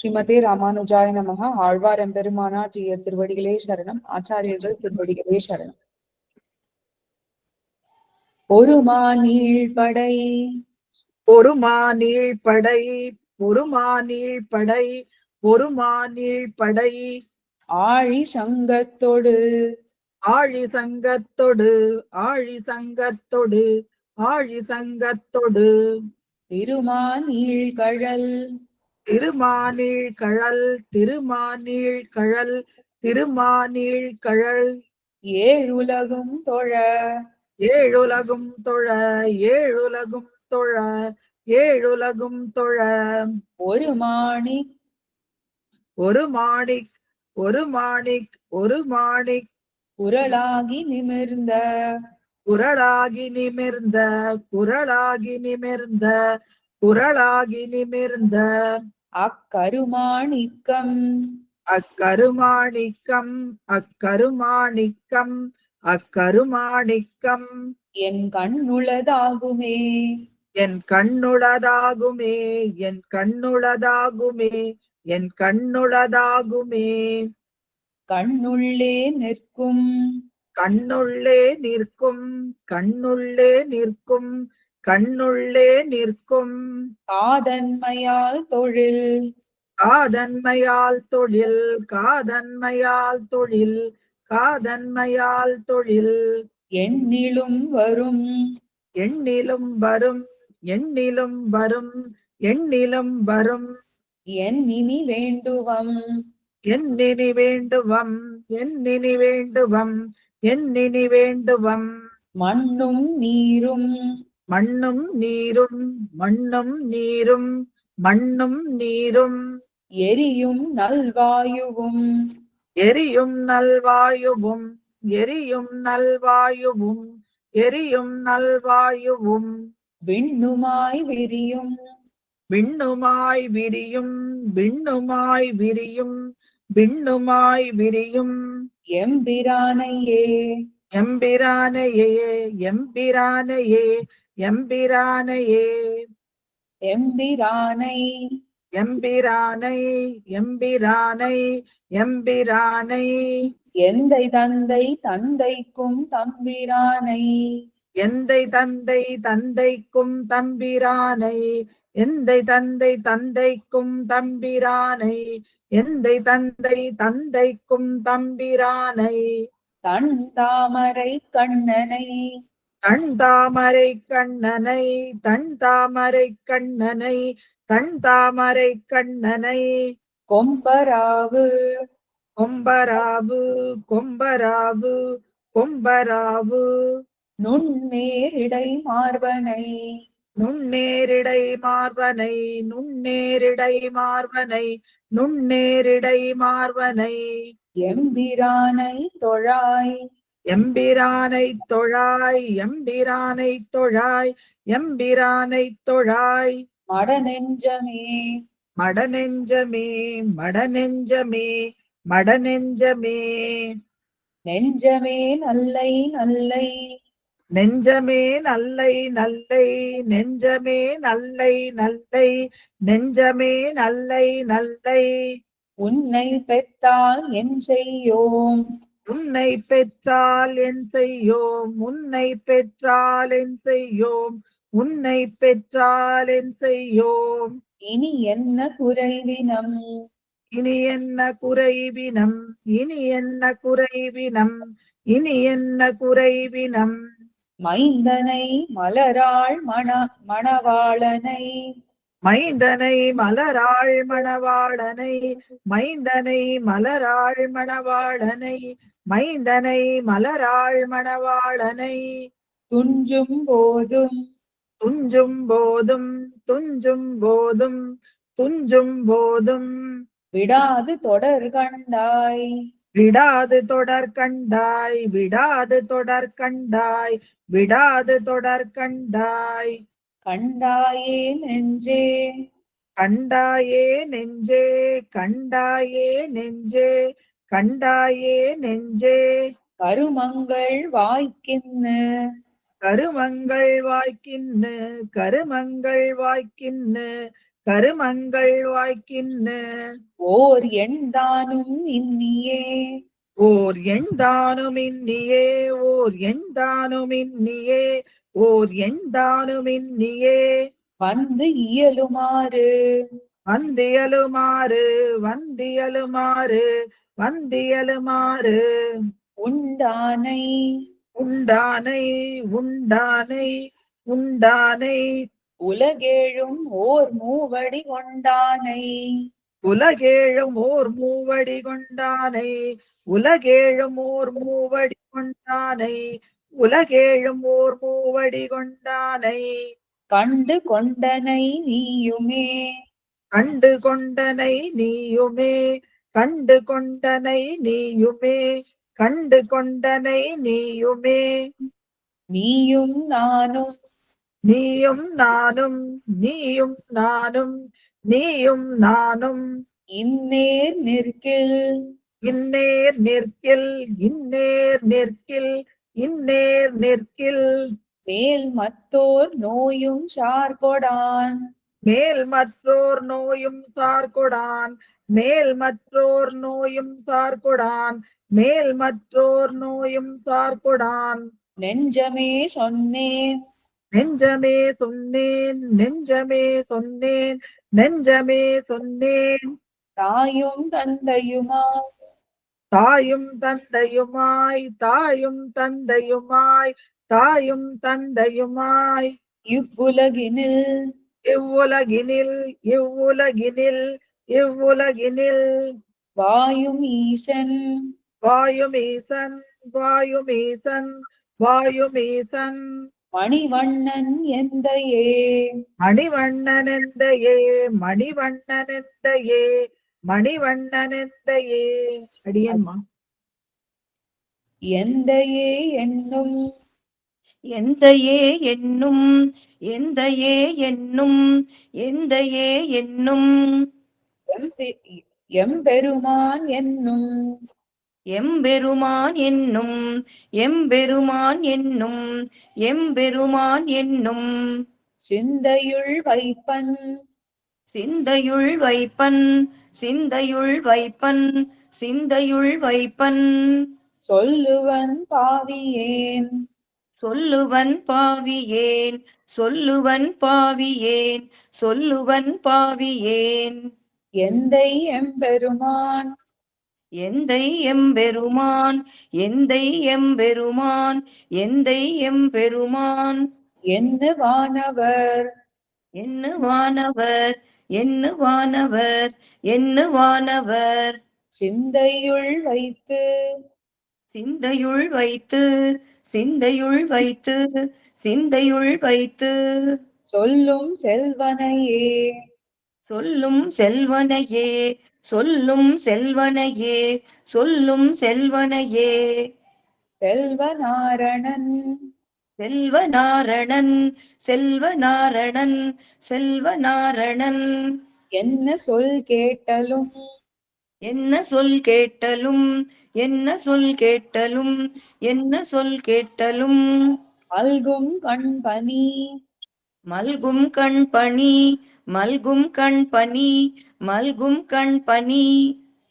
ஸ்ரீமதே ராமானுஜாய நமக ஆழ்வார் எம்பெருமானார் ஜீய திருவடிகளே சரணம். ஆச்சாரியர்கள் திருவடிகளே சரணம். ஒரு மாநீள் படை ஒரு மாநீள் படை ஒரு மாநீள் படை ஒரு மாநீள் படை ஆழி சங்கத்தொடு ஆழி சங்கத்தொடு ஆழி சங்கத்தொடு ஆழி சங்கத்தொடு திருமாநீள் கழல் திருமானீழ் கழல் திருமானீழ் கழல் திருமானீழ் கழல். ஏழுலகும் தொழ. ஏழுலகும் தொழ ஏழுலகும் தொழ ஏழுலகும் தொழ. ஒரு மாணி ஒரு மாணிக் ஒரு மாணிக் ஒரு மாணிக். குரலாகி நிமிர்ந்த. குரலாகி நிமிர்ந்த குரலாகி நிமிர்ந்த. குரலாகி நிமிர்ந்த அக்கருமாணிக்கம். அக்கருமாணிக்கம் அக்கருமாணிக்கம் அக்கருமாணிக்கம். என் கண்ணுளதாகுமே. என் கண்ணுளதாகுமே என் கண்ணுளதாகுமே என் கண்ணுளதாகுமே. கண்ணுள்ளே நிற்கும். கண்ணுள்ளே நிற்கும் கண்ணுள்ளே நிற்கும் கண்ணுள்ளே நிற்கும். காதன்மையால் தொழில். காதன்மையால் தொழில் காதன்மையால் தொழில் காதன்மையால் தொழில். எண்ணிலும் வரும். எண்ணிலும் வரும் எண்ணிலும் வரும் எண்ணிலும் வரும். என் இனி வேண்டுவம். என்னினி வேண்டுவம் என்னினி வேண்டுவம் என்னினி வேண்டுவம். மண்ணும் நீரும். மண்ணும் நீரும் மண்ணும் நீரும் மண்ணும் நீரும். எரியும் நல்வாயுவும். எரியும் நல்வாயுவும் எரியும் நல்வாயுவும் எரியும் நல்வாயுவும். விண்ணுமாய் விரியும். விண்ணுமாய் விரியும் விண்ணுமாய் விரியும் விண்ணுமாய் விரியும். எம்பிரானையே. எம்பிரானையே எம்பிரானையே எம்பிரானையே. எம்பிரானை. எம்பிரானை எம்பிரானை எம்பிரானை. எந்தை தந்தை தந்தைக்கும் தம்பிரானை. எந்தை தந்தை தந்தைக்கும் தம்பிரானை. எந்தை தந்தை தந்தைக்கும் தம்பிரானை. எந்தை தந்தை தந்தைக்கும் தம்பிரானை. தன் தாமரை கண்ணனை. தன் தாமரை கண்ணனை தன் தாமரை கண்ணனை தன் தாமரை கண்ணனை. கொம்பராவு. கொம்பராவு கொம்பராவு கொம்பராவு. நுண்ணேரிடை மார்பனை. நுண்ணேரிடை மார்வனை நுண்ணேரிடை மார்வனை நுண்ணேரிடை மார்வனை எம்பிரானை தொழாய். எம்பிரானை தொழாய் எம்பிரானை தொழாய் எம்பிரானை தொழாய். மடநெஞ்சமே. மடநெஞ்சமே மடநெஞ்சமே மடநெஞ்சமே. நெஞ்சமே நல்லை நல்லை. நெஞ்சமே நல்லை நல்லை நெஞ்சமே நல்லை நல்லை நெஞ்சமே நல்லை நல்லை. உன்னை பெற்றால் என் செய்யோம். உன்னை பெற்றால் என் செய்யோம். உன்னை பெற்றால் என் செய்யோம். உன்னை பெற்றால் என் செய்யோம். இனி என்ன குறைவினம்? இனி என்ன குறைவினம்? இனி என்ன குறைவினம்? இனி என்ன குறைவினம்? மைந்தனை மலராள் மண மணவாளனை. மைந்தனை மலராள் மணவாளனை மைந்தனை மலராள் மணவாளனை மைந்தனை மலராள் மணவாளனை. துஞ்சும் போதும். துஞ்சும் போதும் துஞ்சும் போதும் துஞ்சும் போதும். விடாது தொடர் கண்டாய். விடாது தொடர் கண்டாய் விடாது தொடர் கண்டாய் விடாது தொடர் கண்டாய். கண்டாயே நெஞ்சே. கண்டாயே நெஞ்சே கண்டாயே நெஞ்சே கண்டாயே நெஞ்சே. கருமங்கள் வாய்க்கின்னு. கருமங்கள் வாய்க்கின்னு கருமங்கள் வாய்க்கின்னு கருமங்கள் வாய்க்கின்னு ஓர் எண்தானும் இன்னியே. ஓர் எண்தானும் இன்னியே. ஓர் எண்தானும் இன்னியே. ஓர் எண்தானும் இன்னியே. வந்து இயலுமாறு. வந்தியலுமாறு வந்தியலுமாறு வந்தியலுமாறு. உண்டானை. உண்டானை உண்டானை உண்டானை. உலகேழும் ஓர் மூவடி கொண்டானை. உலகேழும் ஓர் மூவடி கொண்டானை. உலகேழும் ஓர் மூவடி கொண்டானை. உலகேழும் ஓர் மூவடி கொண்டானை. கண்டு கொண்டனை நீயுமே. கண்டு கொண்டனை நீயுமே. கண்டு கொண்டனை நீயுமே. கண்டு கொண்டனை நீயுமே. நீயும் நானும் நீயும் நானும் நீயும் நானும் நீயும் நானும். இந்நேர் நிற்கில். இந்நேர் நிற்கில் இந்நேர் நிற்கில் இந்நேர் நிற்கில். மேல் மத்தோர் நோயும் சார்கொடான். மேல் மற்றோர் நோயும் சார்கொடான். மேல் மற்றோர் நோயும் சார்கொடான். மேல் மற்றோர் நோயும் சார்கொடான். நெஞ்சமே சொன்னேன். நெஞ்சமே சொன்னேன் நெஞ்சமே சொன்னேன் நெஞ்சமே சொன்னேன். தாயும் தந்தையுமா தாயும் தந்தையுமாய் தாயும் தந்தையுமாய் தாயும் தந்தையுமாய். இவ்வுலகினில். இவ்வுலகினில் இவ்வுலகினில் இவ்வுலகினில். வாயும் ஈசன். வாயுமீசன் வாயுமீசன் வாயுமீசன் மணிவண்ணன் எந்தையே மணிவண்ணனெந்தையே மணிவண்ணனெந்தையே மணிவண்ணனெந்தையே. அடியம்மா எந்தையே என்னும்? எந்தையே என்னும்? எந்தையே என்னும்? எந்தையே என்னும்? எம்பெ- எம்பெருமான் என்னும்? எம்பெருமான் என்னும் எம்பெருமான் என்னும் எம்பெருமான் என்னும். சிந்தையுள் வைப்பன். சிந்தையுள் வைப்பன் சிந்தையுள் வைப்பன் சிந்தையுள் வைப்பன். சொல்லுவன் பாவியேன். சொல்லுவன் பாவியேன் சொல்லுவன் பாவியேன் சொல்லுவன் பாவியேன். எந்தை எம்பெருமான்? எந்தை எம்பெருமான் எந்தை எம்பெருமான் எந்தை எம்பெருமான். எண்ணுவானவர் எண்ணுவானவர் எண்ணுவானவர் எண்ணுவானவர் சிந்தையுள் வைத்து. சிந்தையுள் வைத்து சிந்தையுள் வைத்து சிந்தையுள் வைத்து. சொல்லும் செல்வனையே. சொல்லும் செல்வனையே சொல்லும் செல்வனையே சொல்லும் செல்வனையே. செல்வநாரணன். செல்வநாரணன் செல்வநாரணன் செல்வநாரணன். என்ன சொல் கேட்டலும். என்ன சொல் கேட்டலும் என்ன சொல் கேட்டலும் என்ன சொல் கேட்டலும். அல்கும் கண்பனி மல்கும் கண் பனி மல்கும் கண் பனி மல்கும் கண் பனி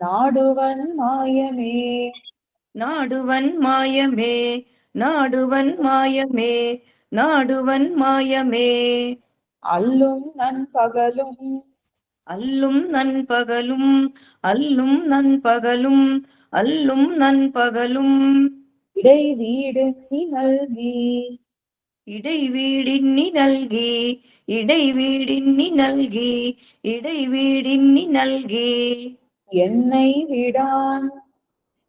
நாடுவன் மாயமே. நாடுவன் மாயமே நாடுவன் மாயமே நாடுவன் மாயமே. அல்லும் நண்பகலும். அல்லும் நண்பகலும் அல்லும் நண்பகலும் அல்லும் நண்பகலும். இடை வீடு நீ நல்கி. இடைவீடின்னி நல்கி இடைவீடின்னி நல்கி இடைவீடின்னி நல்கி. என்னை விடான்.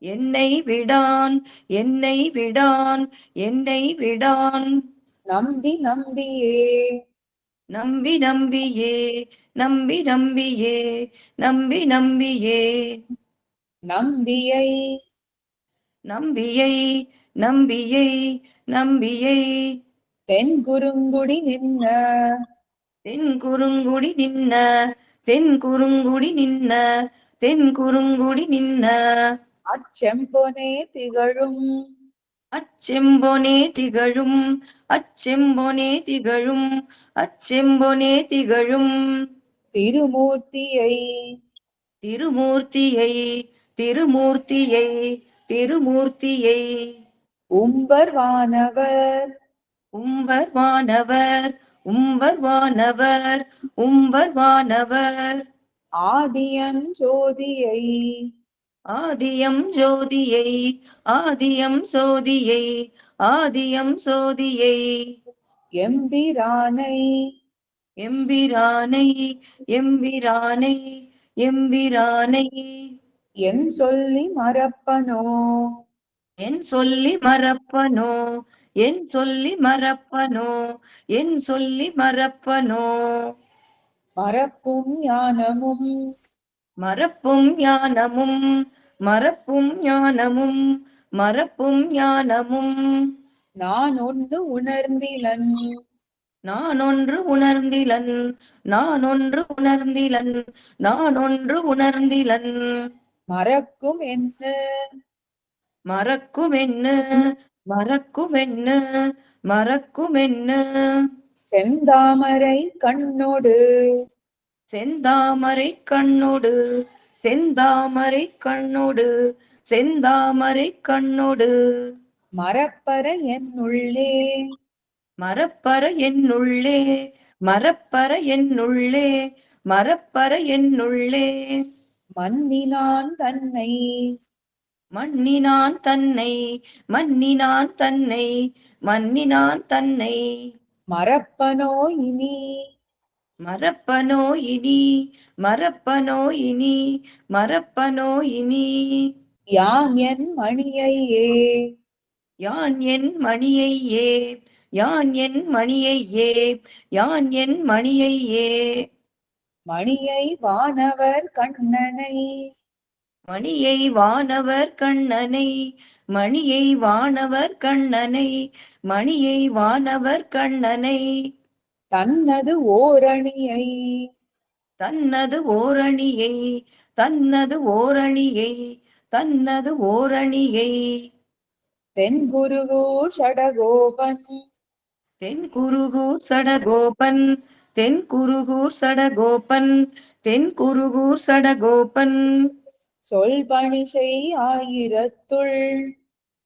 என்னை விடான் என்னை விடான் என்னை விடான். நம்பி நம்பியே. நம்பி நம்பியே நம்பி நம்பியே நம்பி நம்பியே. நம்பியை. நம்பியை நம்பியை நம்பியை. தென் குறுங்குடி நின்ன. தென் குறுங்குடி நின்ன. தென் குறுங்குடி நின்ன. தென் குறுங்குடி நின்ன. அச்செம்பொனே திகழும். அச்செம்பொனே திகழும். அச்செம்பொனே திகழும். அச்செம்பொனே திகழும். திருமூர்த்தியை. திருமூர்த்தியை. திருமூர்த்தியை. திருமூர்த்தியை. உம்பர் வானவர். உம்பர் வானவர் உம்பர் வானவர் உம்பர் வானவர். ஆதியன் ஜோதியை. ஆதியம் ஜோதியை ஆதியம் சோதியை ஆதியம் சோதியை. எம்பிரானை. எம்பிரானை எம்பிரானை எம்பிரானை. என் சொல்லி மறப்பனோ? என் சொல்லி மறப்பனோ என் சொல்லி மறப்பனோ என் சொல்லி மறப்பனோ. மறப்பும் ஞானமும். மறப்பும் ஞானமும் மறப்பும் ஞானமும் மறப்பும் ஞானமும். நான் ஒன்று உணர்ந்திலன். நான் ஒன்று உணர்ந்திலன் நான் ஒன்று உணர்ந்திலன் நான் ஒன்று உணர்ந்திலன். மறக்கும் என்ன? மறக்கும் என்ன மறக்கும் என்ன மறக்கும் என்ன செந்தாமரை கண்ணோடு. செந்தாமரை கண்ணோடு செந்தாமரை கண்ணோடு செந்தாமரை கண்ணோடு. மறப்பற என்னுள்ளே மறப்பற என்னுள்ளே மறப்பற என்னுள்ளே மறப்பற என்னுள்ளே மன்னினான் தன்னை. மன்னினான் தன்னை மன்னினான் தன்னை மன்னினான் தன்னை. மறப்பனோ இனி? மறப்பனோ இனி மறப்பனோ இனி மறப்பனோ இனி. யான் என் மணியையே? யான் என் மணியையே? யான் என் மணியையே? யான் என் மணியையே? மணியை வானவர் கண்ணனை மணியை வானவர் கண்ணனை மணியை வானவர் கண்ணனை மணியை வானவர் கண்ணனை. தன்னது ஓரணியை. தன்னது ஓரணியை தன்னது ஓரணியை தன்னது ஓரணியை. தென்குருகூ ஷடகோபன் தென் குருகூர் சடகோபன் தென் குருகூர் சடகோபன் தென் குருகூர் சடகோபன். சொல் பணிசை ஆயிரத்துள்.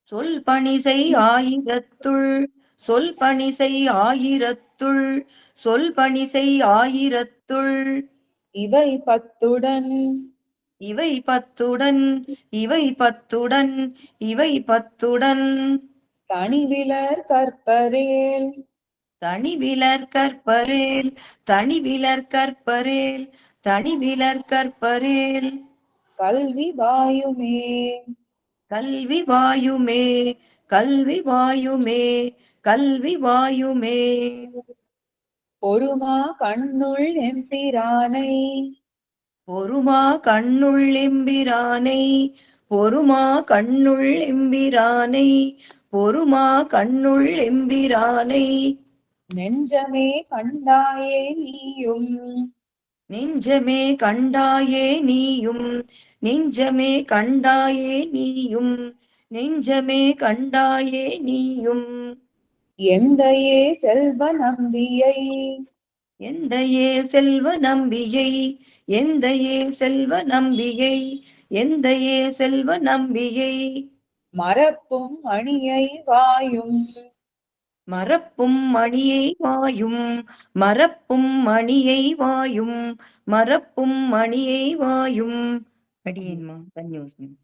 சொல் பணிசை ஆயிரத்துள். சொல் பணிசை ஆயிரத்துள். சொல் பணிசை ஆயிரத்துள். இவை பத்துடன். இவை பத்துடன். இவை பத்துடன். இவை பத்துடன். தனிவிலர் கற்பரேல். தனிவிலர் கற்பரேல். தனிவிலர் கற்பரேல். தனிவிலர் கற்பரேல். கல்வி வாயுமே. கல்வி வாயுமே கல்வி வாயுமே கல்வி வாயுமே. பொறுமா கண்ணுள் எம்பிரானை. பொறுமா கண்ணுள் எம்பிரானை பொறுமா கண்ணுள் எம்பிரானை பொறுமா கண்ணுள் எம்பிரானை. நெஞ்சமே கண்டாயே நீயும். நெஞ்சமே கண்டாயே நீயும் நெஞ்சமே கண்டாயே நீயும் நெஞ்சமே கண்டாயே நீயும். எந்தையே செல்வ நம்பியை எந்தையே செல்வ நம்பியை எந்தையே செல்வ நம்பியை எந்தையே செல்வ நம்பியை. மறப்பும் அணியை வாயும் மறப்பும் மணியை வாயும் மறப்பும் மணியை வாயும் மறப்பும் மணியை வாயும். அடியேன்மா தன்யோஸ்மி